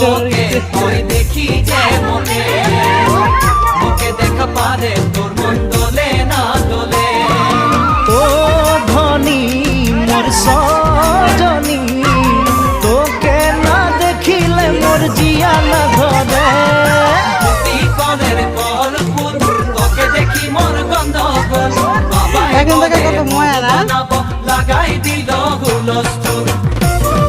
তোকে ওই দেখি যে মনে। মুখে দেখা পারে তোর মন দোলে না দোলে। ও ধনী মোর সজনী তোকে না দেখিলে মোর জিয়া না ধরে এখন দেখে কত ময়া লাগাই দিল